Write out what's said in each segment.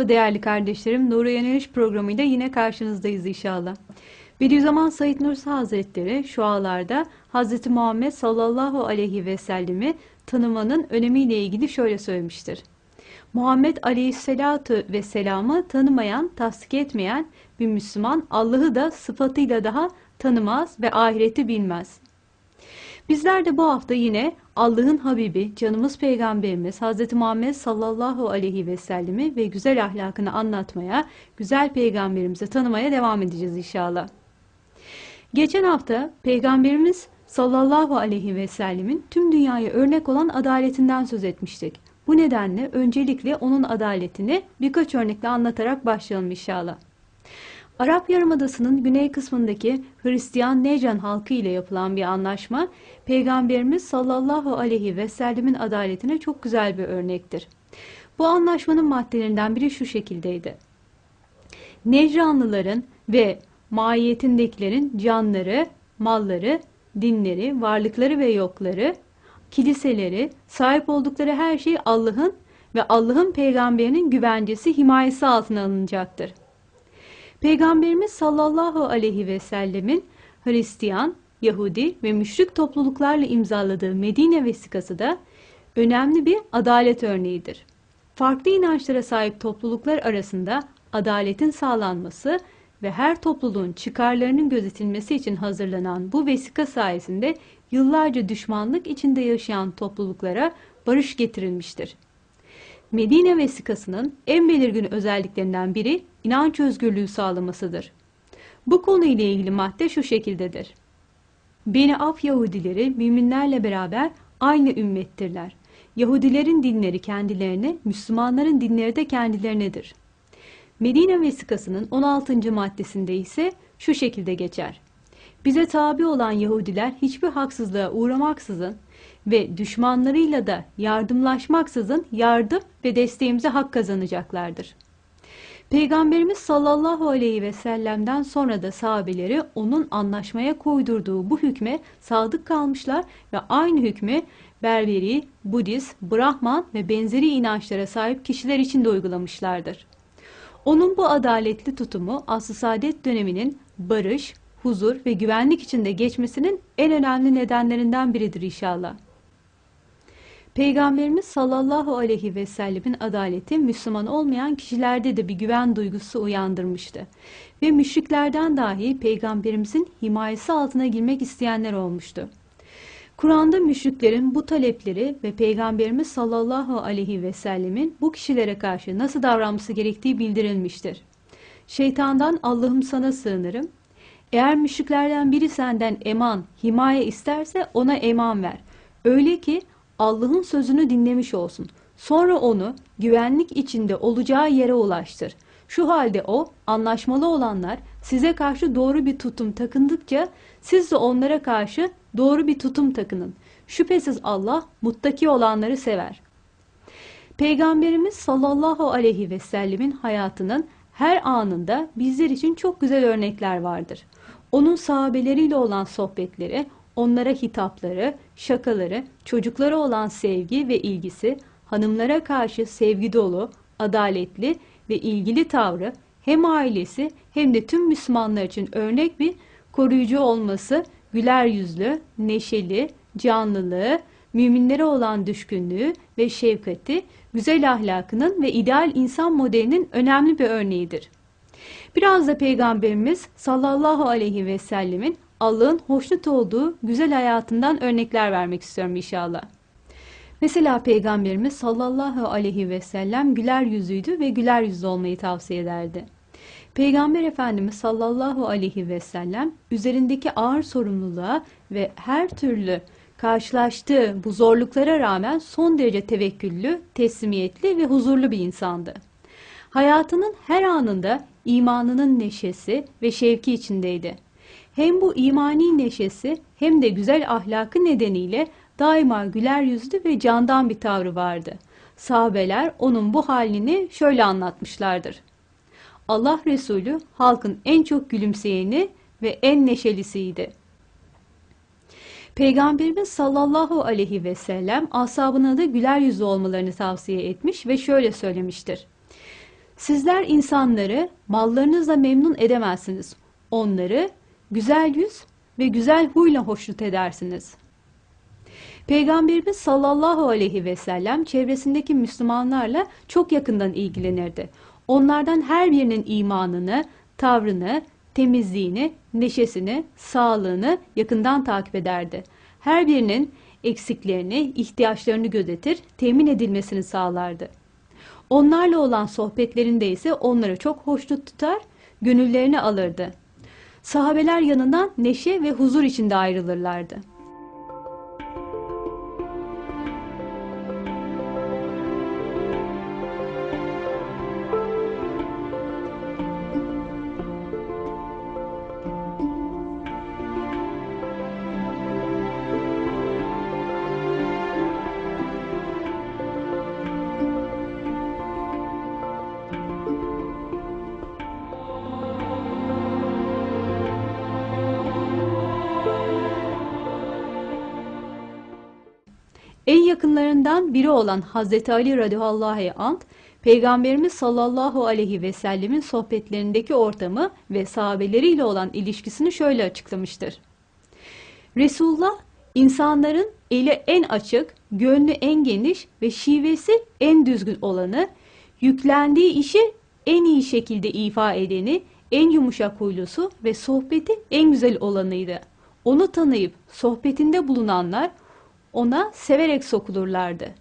Merhaba değerli kardeşlerim. Nuru Yöneliş programıyla yine karşınızdayız inşallah. Bediüzzaman Said Nursi Hazretleri şu ağlarda Hz. Muhammed sallallahu aleyhi ve sellemi tanımanın önemiyle ilgili şöyle söylemiştir. Muhammed aleyhisselatu ve selamı tanımayan, tasdik etmeyen bir Müslüman Allah'ı da sıfatıyla daha tanımaz ve ahireti bilmez. Bizler de bu hafta yine Allah'ın Habibi, canımız Peygamberimiz Hz. Muhammed sallallahu aleyhi ve sellemi ve güzel ahlakını anlatmaya, güzel Peygamberimizi tanımaya devam edeceğiz inşallah. Geçen hafta Peygamberimiz sallallahu aleyhi ve sellemin tüm dünyaya örnek olan adaletinden söz etmiştik. Bu nedenle öncelikle onun adaletini birkaç örnekle anlatarak başlayalım inşallah. Arap Yarımadası'nın güney kısmındaki Hristiyan Necran halkı ile yapılan bir anlaşma, Peygamberimiz sallallahu aleyhi ve sellemin adaletine çok güzel bir örnektir. Bu anlaşmanın maddelerinden biri şu şekildeydi. Necranlıların ve maiyetindekilerin canları, malları, dinleri, varlıkları ve yokları, kiliseleri, sahip oldukları her şey Allah'ın ve Allah'ın peygamberinin güvencesi, himayesi altına alınacaktır. Peygamberimiz sallallahu aleyhi ve sellemin Hristiyan, Yahudi ve müşrik topluluklarla imzaladığı Medine vesikası da önemli bir adalet örneğidir. Farklı inançlara sahip topluluklar arasında adaletin sağlanması ve her topluluğun çıkarlarının gözetilmesi için hazırlanan bu vesika sayesinde yıllarca düşmanlık içinde yaşayan topluluklara barış getirilmiştir. Medine vesikasının en belirgin özelliklerinden biri inanç özgürlüğü sağlamasıdır. Bu konuyla ilgili madde şu şekildedir. Beni Af Yahudileri müminlerle beraber aynı ümmettirler. Yahudilerin dinleri kendilerine, Müslümanların dinleri de kendilerinedir. Medine vesikasının 16. maddesinde ise şu şekilde geçer. Bize tabi olan Yahudiler hiçbir haksızlığa uğramaksızın ve düşmanlarıyla da yardımlaşmaksızın yardım ve desteğimize hak kazanacaklardır. Peygamberimiz sallallahu aleyhi ve sellem'den sonra da sahabeleri onun anlaşmaya koydurduğu bu hükme sadık kalmışlar ve aynı hükmü Berberi, Budist, Brahman ve benzeri inançlara sahip kişiler için de uygulamışlardır. Onun bu adaletli tutumu asr Saadet döneminin barış, huzur ve güvenlik içinde geçmesinin en önemli nedenlerinden biridir inşallah. Peygamberimiz sallallahu aleyhi ve sellemin adaleti Müslüman olmayan kişilerde de bir güven duygusu uyandırmıştı. Ve müşriklerden dahi peygamberimizin himayesi altına girmek isteyenler olmuştu. Kur'an'da müşriklerin bu talepleri ve Peygamberimiz sallallahu aleyhi ve sellemin bu kişilere karşı nasıl davranması gerektiği bildirilmiştir. Şeytandan Allah'ım sana sığınırım. Eğer müşriklerden biri senden eman, himaye isterse ona eman ver. Öyle ki Allah'ın sözünü dinlemiş olsun. Sonra onu güvenlik içinde olacağı yere ulaştır. Şu halde o, anlaşmalı olanlar size karşı doğru bir tutum takındıkça siz de onlara karşı doğru bir tutum takının. Şüphesiz Allah muttaki olanları sever. Peygamberimiz sallallahu aleyhi ve sellemin hayatının her anında bizler için çok güzel örnekler vardır. Onun sahabeleriyle olan sohbetleri, onlara hitapları, şakaları, çocuklara olan sevgi ve ilgisi, hanımlara karşı sevgi dolu, adaletli ve ilgili tavrı hem ailesi hem de tüm Müslümanlar için örnek bir koruyucu olması, güler yüzlü, neşeli, canlılığı, müminlere olan düşkünlüğü ve şefkati, güzel ahlakının ve ideal insan modelinin önemli bir örneğidir. Biraz da Peygamberimiz sallallahu aleyhi ve sellemin Allah'ın hoşnut olduğu güzel hayatından örnekler vermek istiyorum inşallah. Mesela Peygamberimiz sallallahu aleyhi ve sellem güler yüzüydü ve güler yüzlü olmayı tavsiye ederdi. Peygamber Efendimiz sallallahu aleyhi ve sellem üzerindeki ağır sorumluluğa ve her türlü karşılaştığı bu zorluklara rağmen son derece tevekküllü, teslimiyetli ve huzurlu bir insandı. Hayatının her anında imanının neşesi ve şevki içindeydi. Hem bu imani neşesi hem de güzel ahlakı nedeniyle daima güler yüzlü ve candan bir tavrı vardı. Sahabeler onun bu halini şöyle anlatmışlardır. Allah Resulü halkın en çok gülümseyeni ve en neşelisiydi. Peygamberimiz sallallahu aleyhi ve sellem ashabına da güler yüzlü olmalarını tavsiye etmiş ve şöyle söylemiştir. Sizler insanları mallarınızla memnun edemezsiniz. Onları güzel yüz ve güzel huyla hoşnut edersiniz. Peygamberimiz sallallahu aleyhi ve sellem çevresindeki Müslümanlarla çok yakından ilgilenirdi. Onlardan her birinin imanını, tavrını, temizliğini, neşesini, sağlığını yakından takip ederdi. Her birinin eksiklerini, ihtiyaçlarını gözetir, temin edilmesini sağlardı. Onlarla olan sohbetlerinde ise onları çok hoşnut tutar, gönüllerini alırdı. Sahabeler yanından neşe ve huzur içinde ayrılırlardı. En yakınlarından biri olan Hazreti Ali radıyallahu anh, Peygamberimiz sallallahu aleyhi ve sellemin sohbetlerindeki ortamı ve sahabeleriyle olan ilişkisini şöyle açıklamıştır. Resulullah, insanların eli en açık, gönlü en geniş ve şivesi en düzgün olanı, yüklendiği işi en iyi şekilde ifa edeni, en yumuşak huylusu ve sohbeti en güzel olanıydı. Onu tanıyıp sohbetinde bulunanlar ona severek sokulurlardı.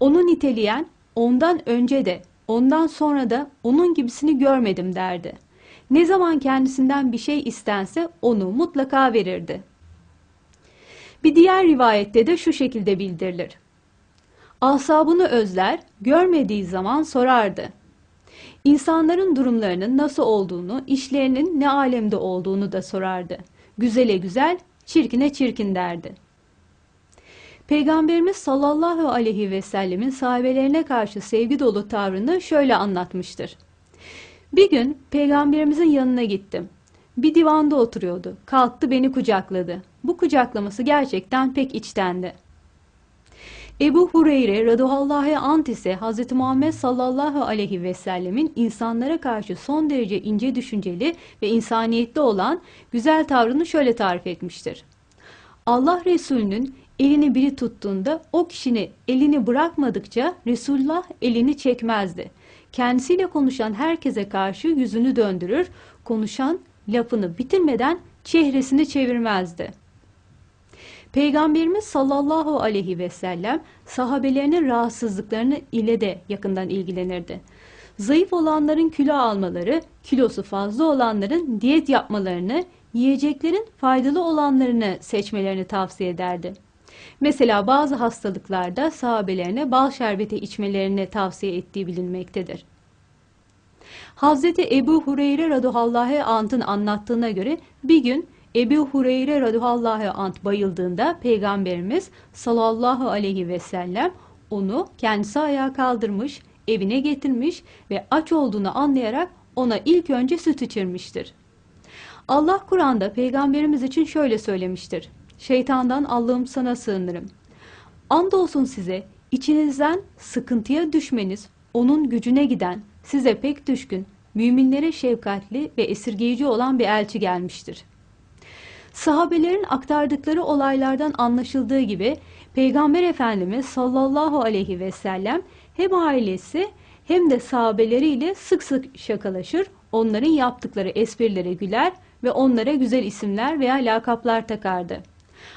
Onu niteleyen ondan önce de ondan sonra da onun gibisini görmedim derdi. Ne zaman kendisinden bir şey istense onu mutlaka verirdi. Bir diğer rivayette de şu şekilde bildirilir. Asabını özler, görmediği zaman sorardı. İnsanların durumlarının nasıl olduğunu, işlerinin ne alemde olduğunu da sorardı. Güzele güzel, çirkine çirkin derdi. Peygamberimiz sallallahu aleyhi ve sellemin sahabelerine karşı sevgi dolu tavrını şöyle anlatmıştır. Bir gün peygamberimizin yanına gittim. Bir divanda oturuyordu. Kalktı beni kucakladı. Bu kucaklaması gerçekten pek içtendi. Ebu Hureyre radıyallahu ant ise Hz. Muhammed sallallahu aleyhi ve sellemin insanlara karşı son derece ince düşünceli ve insaniyetli olan güzel tavrını şöyle tarif etmiştir. Allah Resulü'nün elini biri tuttuğunda o kişinin elini bırakmadıkça Resulullah elini çekmezdi. Kendisiyle konuşan herkese karşı yüzünü döndürür, konuşan lafını bitirmeden çehresini çevirmezdi. Peygamberimiz sallallahu aleyhi ve sellem sahabelerinin rahatsızlıklarını ile de yakından ilgilenirdi. Zayıf olanların kilo almaları, kilosu fazla olanların diyet yapmalarını, yiyeceklerin faydalı olanlarını seçmelerini tavsiye ederdi. Mesela bazı hastalıklarda sahabelerine bal şerbeti içmelerini tavsiye ettiği bilinmektedir. Hazreti Ebu Hureyre radıyallahu anh'ın anlattığına göre bir gün Ebu Hureyre radıyallahu anh bayıldığında Peygamberimiz sallallahu aleyhi ve sellem onu kendisi ayağa kaldırmış, evine getirmiş ve aç olduğunu anlayarak ona ilk önce süt içirmiştir. Allah Kur'an'da Peygamberimiz için şöyle söylemiştir. Şeytandan Allah'ım sana sığınırım. Andolsun size içinizden sıkıntıya düşmeniz, onun gücüne giden, size pek düşkün, müminlere şefkatli ve esirgeyici olan bir elçi gelmiştir. Sahabelerin aktardıkları olaylardan anlaşıldığı gibi Peygamber Efendimiz sallallahu aleyhi ve sellem hem ailesi hem de sahabeleriyle sık sık şakalaşır, onların yaptıkları esprilere güler ve onlara güzel isimler veya lakaplar takardı.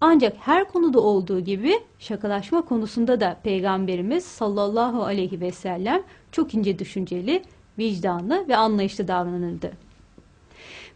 Ancak her konuda olduğu gibi şakalaşma konusunda da Peygamberimiz sallallahu aleyhi ve sellem çok ince düşünceli, vicdanlı ve anlayışlı davranırdı.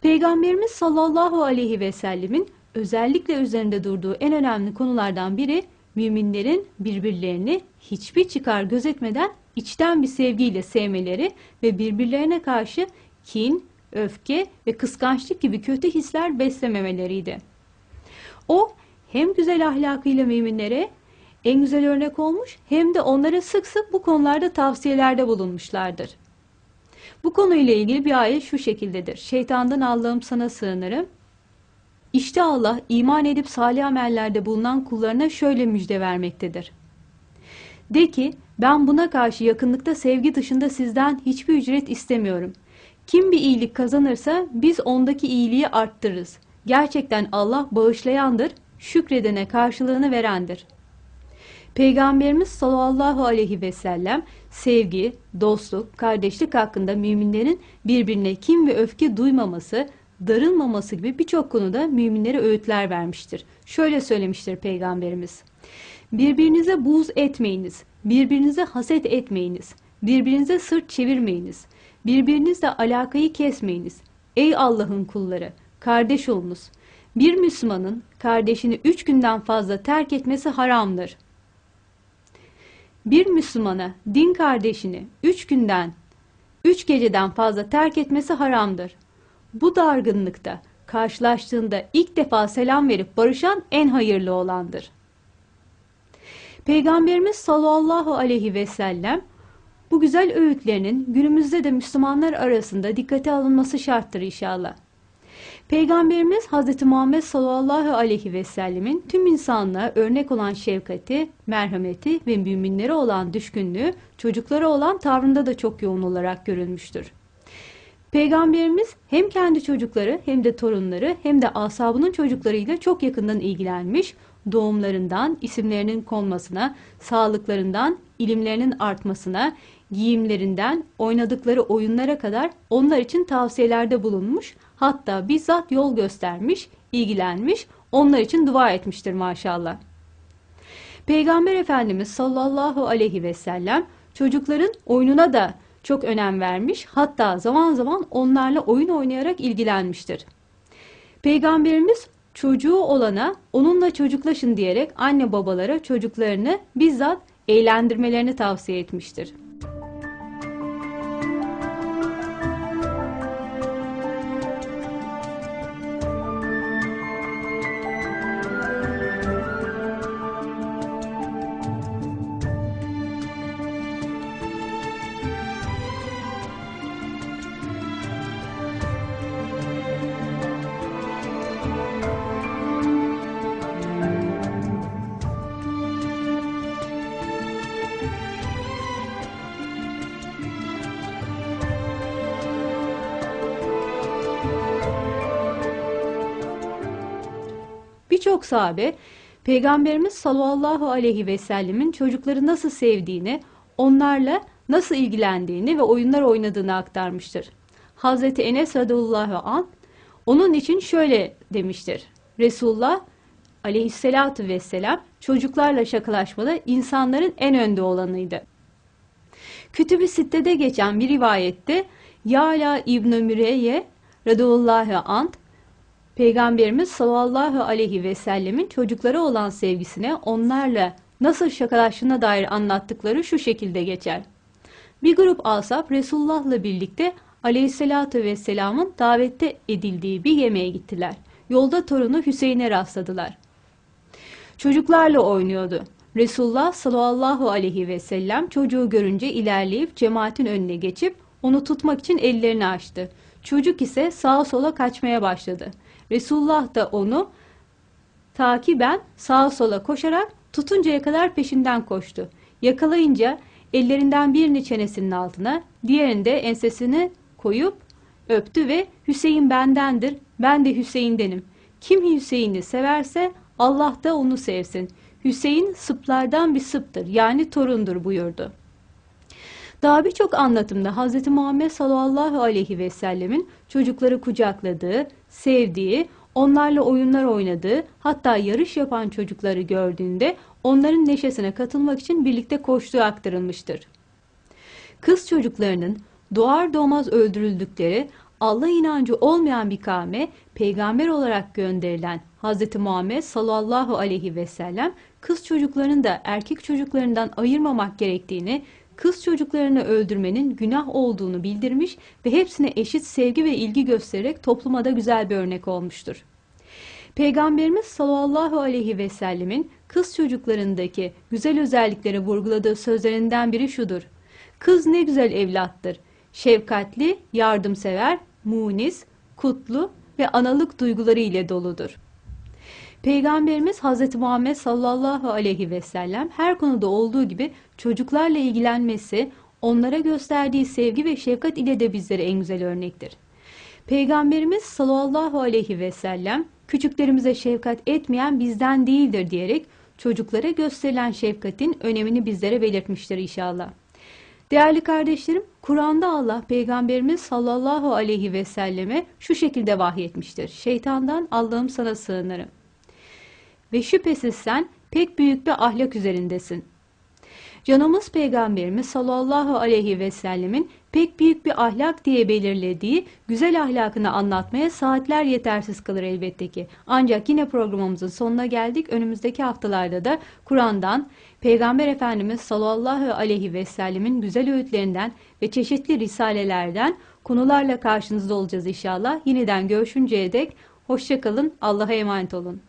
Peygamberimiz sallallahu aleyhi ve sellemin özellikle üzerinde durduğu en önemli konulardan biri müminlerin birbirlerini hiçbir çıkar gözetmeden içten bir sevgiyle sevmeleri ve birbirlerine karşı kin, öfke ve kıskançlık gibi kötü hisler beslememeleriydi. O hem güzel ahlakıyla müminlere en güzel örnek olmuş hem de onlara sık sık bu konularda tavsiyelerde bulunmuşlardır. Bu konuyla ilgili bir ayet şu şekildedir. Şeytandan Allah'ım sana sığınırım. İşte Allah iman edip salih amellerde bulunan kullarına şöyle müjde vermektedir. De ki ben buna karşı yakınlıkta sevgi dışında sizden hiçbir ücret istemiyorum. Kim bir iyilik kazanırsa biz ondaki iyiliği arttırırız. Gerçekten Allah bağışlayandır, şükredene karşılığını verendir. Peygamberimiz sallallahu aleyhi ve sellem sevgi, dostluk, kardeşlik hakkında müminlerin birbirine kim ve öfke duymaması, darılmaması gibi birçok konuda müminlere öğütler vermiştir. Şöyle söylemiştir Peygamberimiz. Birbirinize buğz etmeyiniz, birbirinize haset etmeyiniz, birbirinize sırt çevirmeyiniz, birbirinizle alakayı kesmeyiniz. Ey Allah'ın kulları, kardeş olunuz. Bir Müslümanın kardeşini üç günden fazla terk etmesi haramdır. Bir Müslümana din kardeşini üç günden, üç geceden fazla terk etmesi haramdır. Bu dargınlıkta karşılaştığında ilk defa selam verip barışan en hayırlı olandır. Peygamberimiz sallallahu aleyhi ve sellem bu güzel öğütlerinin günümüzde de Müslümanlar arasında dikkate alınması şarttır inşallah. Peygamberimiz Hz. Muhammed sallallahu aleyhi ve sellemin tüm insanlığa örnek olan şefkati, merhameti ve müminlere olan düşkünlüğü çocuklara olan tavrında da çok yoğun olarak görülmüştür. Peygamberimiz hem kendi çocukları hem de torunları hem de asabının çocuklarıyla çok yakından ilgilenmiş, doğumlarından isimlerinin konmasına, sağlıklarından ilimlerinin artmasına, giyimlerinden oynadıkları oyunlara kadar onlar için tavsiyelerde bulunmuş, hatta bizzat yol göstermiş, ilgilenmiş, onlar için dua etmiştir maşallah. Peygamber Efendimiz sallallahu aleyhi ve sellem çocukların oyununa da çok önem vermiş, hatta zaman zaman onlarla oyun oynayarak ilgilenmiştir. Peygamberimiz çocuğu olana onunla çocuklaşın diyerek anne babalara çocuklarını bizzat eğlendirmelerini tavsiye etmiştir. Birçok sahabe Peygamberimiz sallallahu aleyhi ve sellemin çocukları nasıl sevdiğini, onlarla nasıl ilgilendiğini ve oyunlar oynadığını aktarmıştır. Hazreti Enes radıyallahu an onun için şöyle demiştir. Resulullah aleyhissalatu vesselam çocuklarla şakalaşmada insanların en önde olanıydı. Kütüb-i Sitte'de geçen bir rivayette Yala İbn-i Müreyye radıyallahu anh Peygamberimiz sallallahu aleyhi ve sellemin çocuklara olan sevgisine onlarla nasıl şakalaştığına dair anlattıkları şu şekilde geçer. Bir grup asap Resulullah'la birlikte aleyhissalatü vesselamın davette edildiği bir yemeğe gittiler. Yolda torunu Hüseyin'e rastladılar. Çocuklarla oynuyordu. Resulullah sallallahu aleyhi ve sellem çocuğu görünce ilerleyip cemaatin önüne geçip onu tutmak için ellerini açtı. Çocuk ise sağa sola kaçmaya başladı. Resulullah da onu takiben sağa sola koşarak tutuncaya kadar peşinden koştu. Yakalayınca ellerinden birini çenesinin altına, diğerini de ensesine koyup öptü ve Hüseyin bendendir, ben de Hüseyin'denim. Kim Hüseyin'i severse Allah da onu sevsin. Hüseyin sıplardan bir sıptır yani torundur buyurdu. Daha birçok anlatımda Hz. Muhammed sallallahu aleyhi ve sellemin çocukları kucakladığı, sevdiği, onlarla oyunlar oynadığı, hatta yarış yapan çocukları gördüğünde onların neşesine katılmak için birlikte koştuğu aktarılmıştır. Kız çocuklarının doğar doğmaz öldürüldükleri Allah inancı olmayan bir kavme peygamber olarak gönderilen Hz. Muhammed sallallahu aleyhi ve sellem kız çocuklarının da erkek çocuklarından ayırmamak gerektiğini kız çocuklarını öldürmenin günah olduğunu bildirmiş ve hepsine eşit sevgi ve ilgi göstererek topluma da güzel bir örnek olmuştur. Peygamberimiz sallallahu aleyhi ve sellemin kız çocuklarındaki güzel özellikleri vurguladığı sözlerinden biri şudur. Kız ne güzel evlattır. Şefkatli, yardımsever, munis, kutlu ve analık duyguları ile doludur. Peygamberimiz Hz. Muhammed sallallahu aleyhi ve sellem her konuda olduğu gibi çocuklarla ilgilenmesi, onlara gösterdiği sevgi ve şefkat ile de bizlere en güzel örnektir. Peygamberimiz sallallahu aleyhi ve sellem küçüklerimize şefkat etmeyen bizden değildir diyerek çocuklara gösterilen şefkatin önemini bizlere belirtmiştir inşallah. Değerli kardeşlerim, Kur'an'da Allah Peygamberimiz sallallahu aleyhi ve selleme şu şekilde vahyetmiştir. Şeytandan Allah'ım sana sığınırım. Ve şüphesiz sen pek büyük bir ahlak üzerindesin. Canımız Peygamberimiz sallallahu aleyhi ve sellemin pek büyük bir ahlak diye belirlediği güzel ahlakını anlatmaya saatler yetersiz kalır elbette ki. Ancak yine programımızın sonuna geldik. Önümüzdeki haftalarda da Kur'an'dan, Peygamber Efendimiz sallallahu aleyhi ve sellemin güzel öğütlerinden ve çeşitli risalelerden konularla karşınızda olacağız inşallah. Yeniden görüşünceye dek hoşçakalın, Allah'a emanet olun.